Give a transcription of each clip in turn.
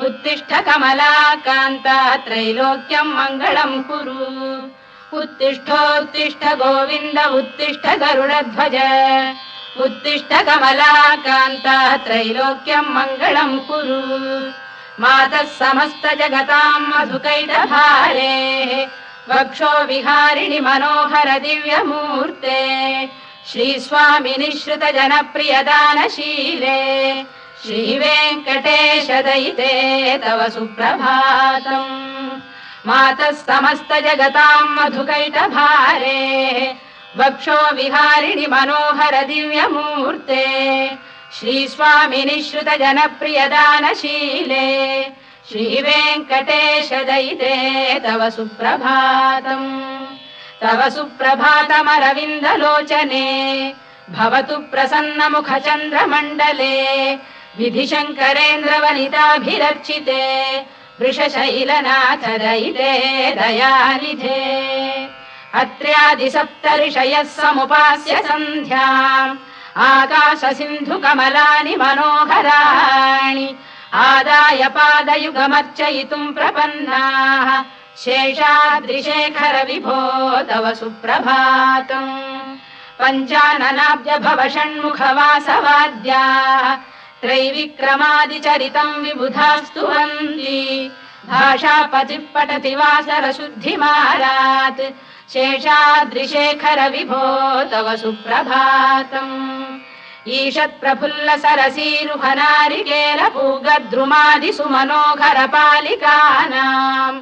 उत्तिष्ठ कमलाकान्ता त्रैलोक्यम् मङ्गलम् कुरु। उत्तिष्ठोत्तिष्ठ गोविन्द उत्तिष्ठ गरुडध्वज उत्तिष्ठ कमलाकान्ता त्रैलोक्यम् मङ्गलम् कुरु। मातः समस्त जगताम् मधुकैटभारेः। वक्षो विहारिणि मनोहर दिव्यमूर्ते। श्रुत जनप्रियदानशीले श्रीवेङ्कटेश दयिते तव सुप्रभातम् मातः समस्त जगताम् मधुकैटभारे वक्षो विहारिणि मनोहर दिव्यमूर्ते श्रीस्वामिनि श्रुत जनप्रियदानशीले श्रीवेङ्कटेश दयिते तव सुप्रभातम् तव सुप्रभातमरविन्दलोचने भवतु प्रसन्नमुखचन्द्रमण्डले विधिशङ्करेन्द्रवनिताभिरर्चिते वृषशैलनाथ दयिते दयानिधे। अत्र्यादिसप्तऋषयः समुपास्य सन्ध्याम् आकाश सिन्धु कमलानि मनोहराणि आदाय पादयुगमर्चयितुम् प्रपन्नाः शेषाद्रिशेखर विभो तव सुप्रभातम्। पञ्चाननाब्ज भव षण्मुखवासवाद्याः त्रैविक्रमादिचरितम् विबुधास्तु वन्ति भाषापतिः पठति वासरशुद्धिमारात् शेषाद्रिशेखर विभो तव सुप्रभातम् ईषत्प्रफुल्ल सरसीरुहनारिकेल पूगद्रुमादि सुमनोहर पालिकानाम्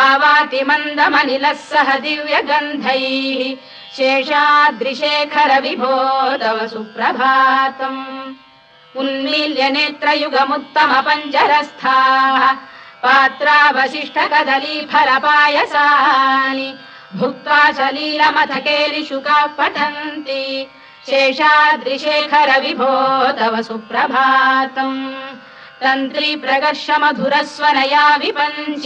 आवाति मन्दमनिलः सह दिव्यगन्धैः शेषाद्रिशेखर विभो तव सुप्रभातम् उन्मील्य नेत्रयुगमुत्तम कदली फलपायसानि भुक्त्वा सलीलमथकेलिशुकाः पठन्ति शेषाद्रिशेखर विभो तव सुप्रभातम्। तन्त्री प्रकर्ष मधुरस्वनया विपञ्च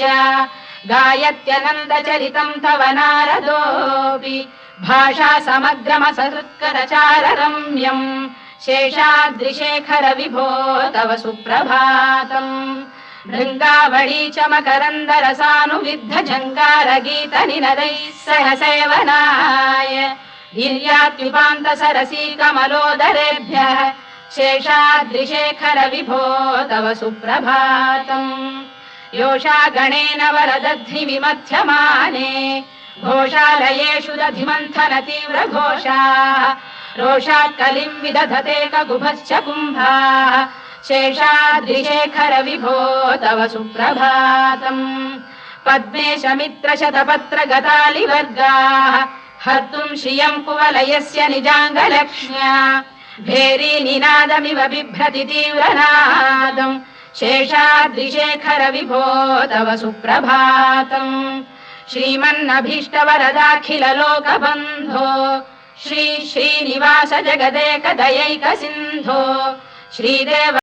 गायत्यनन्दचरितम् तव नारदोऽपि भाषा समग्रमसहृत्करचार रम्यम् शेषाद्रिशेखर विभो तव सुप्रभातम्। भृङ्गावळी च गीत सह सेवनाय। गिर्यात्युपान्त सरसी कमलोदरेभ्यः शेषाद्रिशेखर विभो तव सुप्रभातम्। योषा गणेन वरदध्नि विमथ्यमाने घोषालयेषु दधिमन्थन तीव्र रोषात् कलिम् विदधते कगुभश्च कुम्भाः। शेषाद्रिशेखर विभो तव सुप्रभातम्। मित्र शतपत्र गतालिवर्गाः हर्तुम् श्रियम् कुवलयस्य निजाङ्गलक्ष्म्या। भेरी निनादमिव बिभ्रति तीव्रनादम्। शेषाद्रिशेखर विभो तव सुप्रभातम्। श्रीमन्नभीष्टवरदाखिल लोकबन्धो श्री श्रीनिवास जगदेक दयैक सिन्धो श्रीदेव